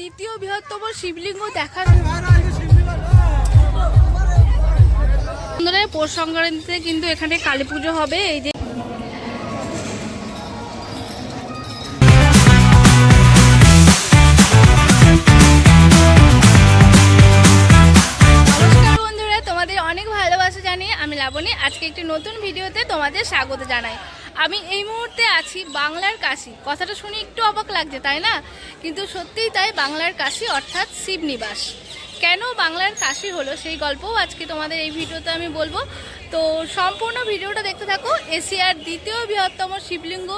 দ্বিতীয় বৃহত্তম শিবলিঙ্গ বন্ধুরা পৌষ সংক্রান্তিতে কিন্তু এখানে কালী পুজো হবে, এই যে অনেক ভালোবাসা জানিয়ে আমি লাবণী। আজকে একটি নতুন ভিডিওতে তোমাদের স্বাগত জানাই। আমি এই মুহূর্তে আছি বাংলার কাশি। কথাটা শুনে একটু অবাক লাগছে, তাই না? কিন্তু সত্যিই তাই বাংলার কাশি, অর্থাৎ শিবনিবাস। কেন বাংলার কাশি হলো সেই গল্পও আজকে তোমাদের এই ভিডিওতে আমি বলব। তো সম্পূর্ণ ভিডিওটা দেখতে থাকো। এশিয়ার দ্বিতীয় বৃহত্তম শিবলিঙ্গ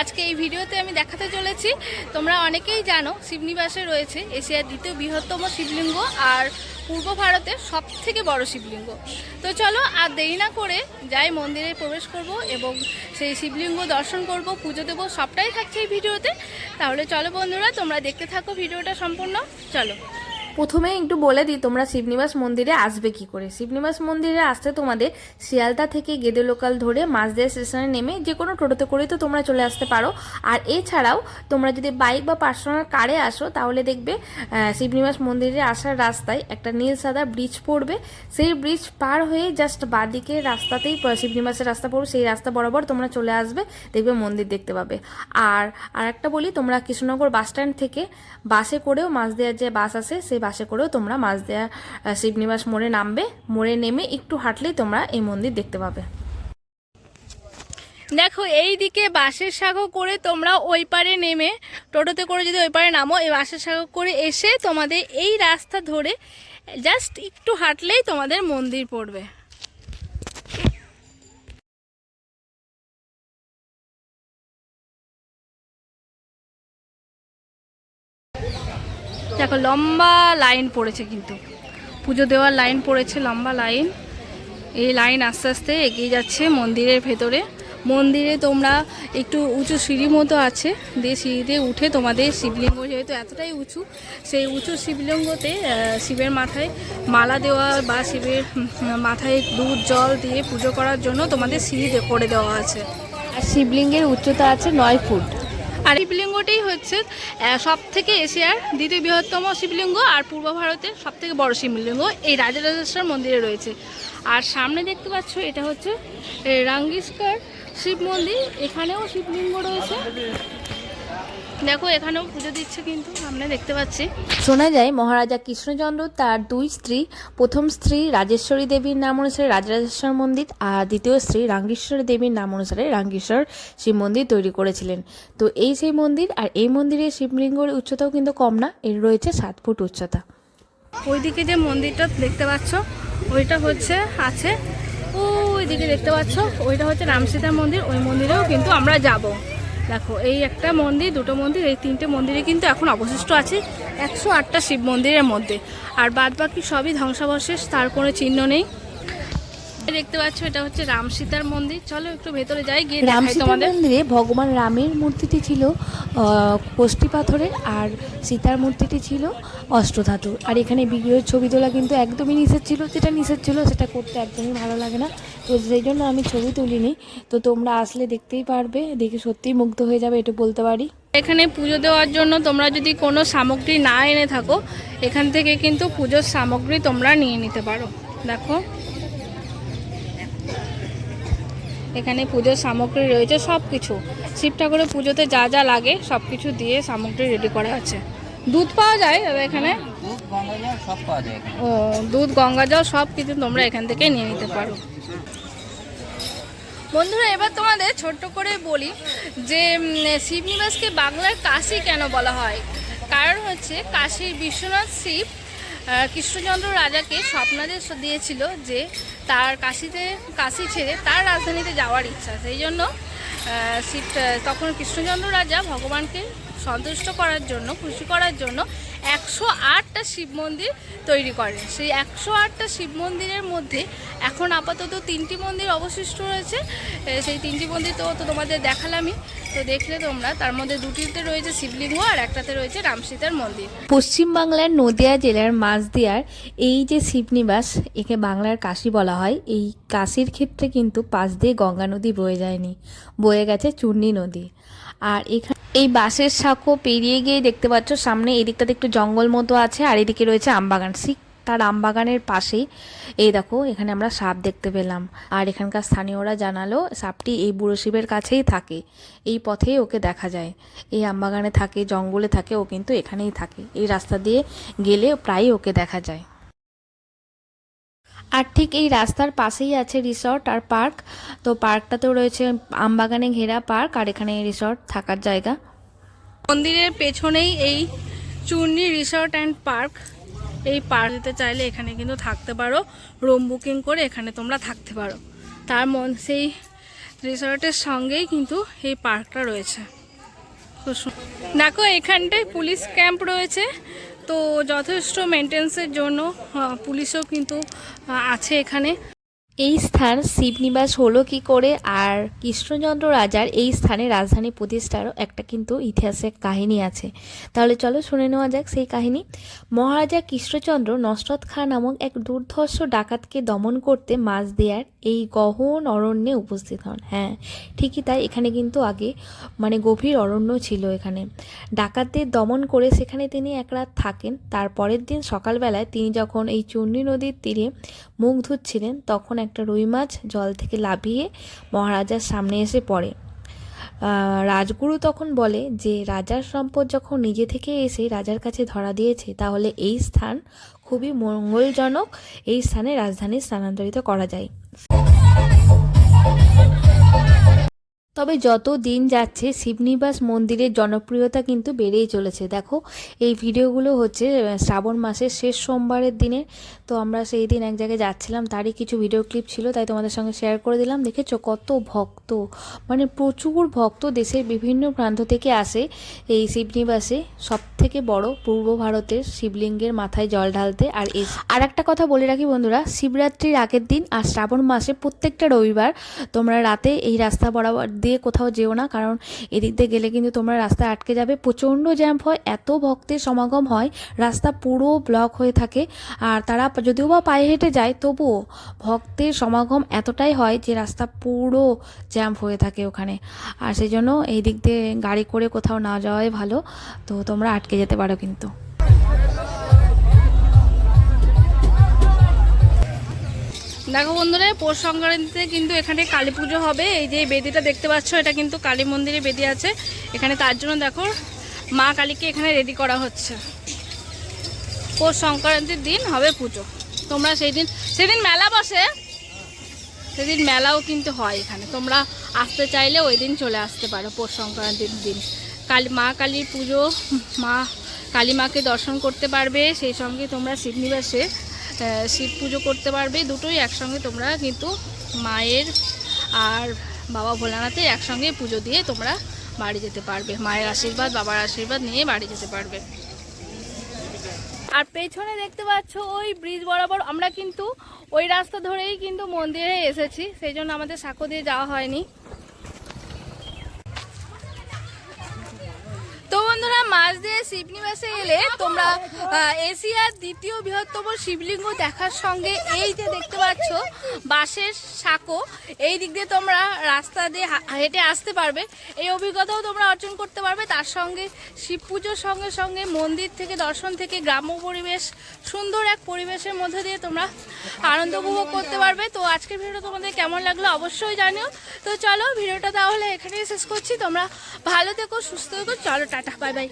আজকে এই ভিডিওতে আমি দেখাতে চলেছি। তোমরা অনেকেই জানো শিবনিবাসে রয়েছে এশিয়ার দ্বিতীয় বৃহত্তম শিবলিঙ্গ আর পূর্ব ভারতের সব থেকে বড় শিবলিঙ্গ। তো চলো আর দেরি না করে যাই মন্দিরে প্রবেশ করব এবং সেই শিবলিঙ্গ দর্শন করব, পুজো দেবো, সবটাই থাকছে এই ভিডিওতে। তাহলে চলো বন্ধুরা, তোমরা দেখতে থাকো ভিডিওটা সম্পূর্ণ। চলো। প্রথমে একটু বলে দিই, তোমরা শিবনিবাস মন্দিরে আসবে কি করে? শিবনিবাস মন্দিরে আসতে তোমাদের শিয়ালদা থেকে গেদে লোকাল ধরে মাঝদিয়া স্টেশনে নেমে যে কোনো টোটোতে করেই তো তোমরা চলে আসতে পারো। আর এছাড়াও তোমরা যদি বাইক বা পার্সোনাল কারে আসো, তাহলে দেখবে শিবনিবাস মন্দিরে আসার রাস্তায় একটা নীল সাদা ব্রিজ পড়বে। সেই ব্রিজ পার হয়ে জাস্ট বাদিকে রাস্তাতেই শিবনিবাসের রাস্তা পড়বে। সেই রাস্তা বরাবর তোমরা চলে আসবে, দেখবে মন্দির দেখতে পাবে। আর আর একটা বলি, তোমরা কৃষ্ণনগর বাস স্ট্যান্ড থেকে বাসে করেও মাঝদিয়ার যে বাস আছে, সেই বাসে করেও তোমরা মাছ দেয়া শিবনিবাস মোড়ে নামবে। মোড়ে নেমে একটু হাঁটলেই তোমরা এই মন্দির দেখতে পাবে। দেখো এই দিকে বাসের সাগর করে তোমরা ওই পারে নেমে, টোটোতে করে যদি ওই পারে নামো, এই বাসের সাগর করে এসে তোমাদের এই রাস্তা ধরে জাস্ট একটু হাঁটলেই তোমাদের মন্দির পড়বে। দেখো, লম্বা লাইন পড়েছে কিন্তু। পুজো দেওয়ার লাইন পড়েছে, লম্বা লাইন। এই লাইন আস্তে আস্তে এগিয়ে যাচ্ছে মন্দিরের ভেতরে। মন্দিরে তোমরা একটু উঁচু সিঁড়ি মতো আছে, দিয়ে সিঁড়িতে উঠে তোমাদের শিবলিঙ্গ যেহেতু এতটাই উঁচু, সেই উঁচু শিবলিঙ্গতে শিবের মাথায় মালা দেওয়া বা শিবের মাথায় দুধ, জল দিয়ে পুজো করার জন্য তোমাদের সিঁড়ি করে দেওয়া আছে। আর শিবলিঙ্গের উচ্চতা আছে নয় ফুট। আর শিবলিঙ্গটাই হচ্ছে সব থেকে এশিয়ার দ্বিতীয় বৃহত্তম শিবলিঙ্গ আর পূর্ব ভারতের সব থেকে বড় শিবলিঙ্গ এই রাজরাজেশ্বর মন্দিরে রয়েছে। আর সামনে দেখতে পাচ্ছ এটা হচ্ছে রাঙ্গিস্কার শিব মন্দির। এখানেও শিবলিঙ্গ রয়েছে। দেখো এখানেও পুজো দিচ্ছে কিন্তু সামনে দেখতে পাচ্ছি। শোনা যায় মহারাজা কৃষ্ণচন্দ্র তার দুই স্ত্রী প্রথম স্ত্রী রাজেশ্বরী দেবীর নাম অনুসারে রাজরাজেশ্বর মন্দির আর দ্বিতীয় স্ত্রী রাঙ্গেশ্বরী দেবীর নাম অনুসারে রাঙ্গেশ্বর শিব মন্দির তৈরি করেছিলেন। তো এই সেই মন্দির আর এই মন্দিরের শিবলিঙ্গের উচ্চতাও কিন্তু কম না এর রয়েছে সাত ফুট উচ্চতা। ওইদিকে যে মন্দিরটা দেখতে পাচ্ছ ওইটা হচ্ছে আছে ওইদিকে দেখতে পাচ্ছ ওইটা হচ্ছে রামসীতার মন্দির ওই মন্দিরেও কিন্তু আমরা যাব। দেখো, এই একটা মন্দির, দুটো মন্দির, এই তিনটে মন্দিরে কিন্তু এখন অবশিষ্ট আছে একশো আটটা শিব মন্দিরের মধ্যে। আর বাদ বাকি সবই ধ্বংসাবশেষ, তার কোনো চিহ্ন নেই। দেখতে পাচ্ছ এটা হচ্ছে রাম সীতার মন্দির। চলো একটু ভেতরে যাই গিয়ে রাম তোমাদের। মন্দিরে ভগবান রামের মূর্তিটি ছিল কোষ্ঠী পাথরের আর সীতার মূর্তিটি ছিল অষ্টধাতুর আর এখানে বিগ্রহের ছবি তোলা কিন্তু একদমই নিষেধ ছিল। যেটা নিষেধ ছিল সেটা করতে একদমই ভালো লাগে না। তো সেই জন্য আমি ছবি তুলিনি। তো তোমরা আসলে দেখতেই পারবে দেখে সত্যিই মুগ্ধ হয়ে যাবে এটা বলতে পারি। এখানে পুজো দেওয়ার জন্য তোমরা যদি কোনো সামগ্রী না এনে থাকো এখান থেকে কিন্তু পুজোর সামগ্রী তোমরা নিয়ে নিতে পারো। দেখো। এখানে পুজোর সামগ্রী রয়েছে সব কিছু শিব ঠাকুরের পুজোতে যা যা লাগে সব কিছু দিয়ে সামগ্রী রেডি করা আছে। দুধ পাওয়া যায় দাদা এখানে? দুধ গঙ্গা জল সব পাওয়া যায় ও দুধ গঙ্গা জল সব কিছু তোমরা এখান থেকে নিয়ে নিতে পারো। বন্ধুরা এবার তোমাদের ছোট্ট করে বলি যে শিবনিবাসকে বাংলার কাশি কেন বলা হয়? কারণ হচ্ছে কাশীর বিশ্বনাথ শিব কৃষ্ণচন্দ্র রাজাকে স্বপ্নাদেশ দিয়েছিল যে তার কাশিতে, কাশি ছেড়ে তার রাজধানীতে যাওয়ার ইচ্ছা। সেই জন্য তখন কৃষ্ণচন্দ্র রাজা ভগবানকে সন্তুষ্ট করার জন্য, খুশি করার জন্য একশো আটটা শিব মন্দির তৈরি করেন। সেই একশো আটটা শিব মন্দিরের মধ্যে এখন আপাতত তিনটি মন্দির অবশিষ্ট রয়েছে। সেই তিনটি মন্দির তো তো তোমাদের দেখালামই। তো দেখলে তোমরা, তার মধ্যে দুটিতে রয়েছে শিবলিঙ্গ আর একটাতে রয়েছে রামসীতার মন্দির। পশ্চিমবাংলার নদিয়া জেলার মাঝদিয়ার এই যে শিবনিবাস, একে বাংলার কাশি বলা হয়। এই কাশির ক্ষেত্রে কিন্তু পাশ দিয়ে গঙ্গা নদী বয়ে যায়নি, বয়ে গেছে চূর্ণী নদী। আর এখানে এই বাঁশের সাঁকো পেরিয়ে গিয়ে দেখতে পাচ্ছ, সামনে এদিকটাতে একটু জঙ্গল মতো আছে, আর এদিকে রয়েছে আমবাগান। ঠিক তার আমবাগানের পাশেই। এই দেখো, এখানে আমরা সাপ দেখতে পেলাম। আর এখানকার স্থানীয়রা জানালো, সাপটি এই বুড়ো শিবের কাছেই থাকে। এই পথেই ওকে দেখা যায়। এই আমবাগানে থাকে, জঙ্গলে থাকে, ও কিন্তু এখানেই থাকে। এই রাস্তা দিয়ে গেলে প্রায়ই ওকে দেখা যায়। আর ঠিক এই রাস্তার পাশেই আছে রিসর্ট আর পার্ক। তো পার্কটাতেও রয়েছে আমবাগানে ঘেরা পার্ক, আর এখানে রিসর্ট থাকার জায়গা। মন্দিরের পেছনেই এই চূর্ণি রিসর্ট অ্যান্ড পার্ক। এই পার্ক দিতে চাইলে এখানে কিন্তু থাকতে পারো। রুম বুকিং করে এখানে তোমরা থাকতে পারো। তার মন, সেই রিসর্টের সঙ্গেই কিন্তু এই পার্কটা রয়েছে। দেখো, এখানটায় পুলিশ ক্যাম্প রয়েছে। তো যথেষ্ট মেনটেন্সের জন্য পুলিশও কিন্তু আছে এখানে। এই স্থান শিবনিবাস হলো কি করে? আর কৃষ্ণচন্দ্র রাজার এই স্থানে রাজধানী প্রতিষ্ঠারও একটা কিন্তু ইতিহাসের কাহিনী আছে। তাহলে চলো শুনে নেওয়া যাক সেই কাহিনী। মহারাজা কৃষ্ণচন্দ্র নসরত খাঁ নামক এক দুর্ধর্ষ ডাকাতকে দমন করতে মাছ দেয়ার এই গহন অরণ্যে উপস্থিত হন। হ্যাঁ ঠিকই তাই। এখানে কিন্তু আগে মানে গভীর অরণ্য ছিল এখানে। ডাকাতদের দমন করে সেখানে তিনি এক রাত থাকেন। তারপরের দিন সকালবেলায় তিনি যখন এই চূর্ণী নদীর তীরে মুখ ধুচ্ছিলেন, তখন একটা রুই মাছ জল থেকে লাফিয়ে মহারাজার সামনে এসে পড়ে। রাজগুরু তখন বলে যে, রাজার সম্পদ যখন নিজে থেকে এসে রাজার কাছে ধরা দিয়েছে, তাহলে এই স্থান খুবই মঙ্গলজনক। এই স্থানে রাজধানী স্থানান্তরিত করা যায়। তবে যত দিন যাচ্ছে, শিবনিবাস মন্দিরের জনপ্রিয়তা কিন্তু বেড়েই চলেছে। দেখো, এই ভিডিওগুলো হচ্ছে শ্রাবণ মাসের শেষ সোমবারের দিনে তো আমরা সেই দিন এক জায়গায় যাচ্ছিলাম, তারই কিছু ভিডিও ক্লিপ ছিল, তাই তোমাদের সঙ্গে শেয়ার করে দিলাম। দেখেছ কত ভক্ত মানে প্রচুর ভক্ত দেশের বিভিন্ন প্রান্ত থেকে আসে এই শিবনিবাসে। সব থেকে বড় পূর্ব ভারতের শিবলিঙ্গের মাথায় জল ঢালতে আর আর একটা কথা বলে রাখি বন্ধুরা, শিবরাত্রির আগের দিন আর শ্রাবণ মাসে প্রত্যেকটা রবিবার তোমরা রাতে এই রাস্তা বরাবর দিয়ে কোথাও যেও না, কারণ এদিক দিয়ে গেলে কিন্তু তোমরা রাস্তায় আটকে যাবে। প্রচণ্ড জ্যাম্প হয়, এত ভক্তের সমাগম হয়, রাস্তা পুরো ব্লক হয়ে থাকে। আর তারা যদিও বা পায়ে হেঁটে যায়, তবুও ভক্তের সমাগম এতটাই হয় যে রাস্তা পুরো জ্যাম্প হয়ে থাকে ওখানে। আর সেই জন্য এই দিক দিয়ে গাড়ি করে কোথাও না যাওয়াই ভালো। তো তোমরা আটকে যেতে পারো কিন্তু। দেখো বন্ধুরা, পৌষ সংক্রান্তিতে কিন্তু এখানে কালী পুজো হবে। এই যে বেদিটা দেখতে পাচ্ছ, এটা কিন্তু কালী মন্দিরে বেদি আছে। এখানে তার জন্য দেখো মা কালীকে এখানে রেডি করা হচ্ছে। পৌষ সংক্রান্তির দিন হবে পুজো। তোমরা সেই দিন সেদিন মেলা বসে। সেদিন মেলাও কিন্তু হয় এখানে। তোমরা আসতে চাইলে ওই দিন চলে আসতে পারো পৌষ সংক্রান্তির দিন। কালী, মা কালীর পুজো, মা কালী মাকে দর্শন করতে পারবে। সেই সঙ্গে তোমরা শিবনিবাসে শিব পুজো করতে পারবে, দুটোই একসঙ্গে তোমরা কিন্তু মায়ের আর বাবা ভোলানাথে একসঙ্গে পুজো দিয়ে তোমরা বাড়ি যেতে পারবে। মায়ের আশীর্বাদ, বাবার আশীর্বাদ নিয়ে বাড়ি যেতে পারবে। আর পেছনে দেখতে পাচ্ছ ওই ব্রিজ বরাবর আমরা কিন্তু ওই রাস্তা ধরেই কিন্তু মন্দিরে এসেছি, সেই জন্য আমাদের সাঁকো দিয়ে যাওয়া হয়নি। বন্ধুরা, মাছ দিয়ে শিবনিবাসে এলে তোমরা এশিয়ার দ্বিতীয় বৃহত্তম শিবলিঙ্গ দেখার সঙ্গে এই যে দেখতে পাচ্ছ, বাঁশের সাঁকো, এই দিক দিয়ে তোমরা রাস্তা দিয়ে হেঁটে আসতে পারবে। এই অভিজ্ঞতাও তোমরা অর্জন করতে পারবে। তার সঙ্গে শিব পুজোর সঙ্গে সঙ্গে মন্দির থেকে, দর্শন থেকে গ্রাম্য পরিবেশ, সুন্দর এক পরিবেশের মধ্যে দিয়ে তোমরা আনন্দ উপভোগ করতে পারবে। তো আজকের ভিডিওটা তোমাদের কেমন লাগল অবশ্যই জানিও। তো চলো, ভিডিওটা তাহলে এখানেই শেষ করছি। তোমরা ভালো থেকো, সুস্থ থেকো। চলো, টাটা বাই বাই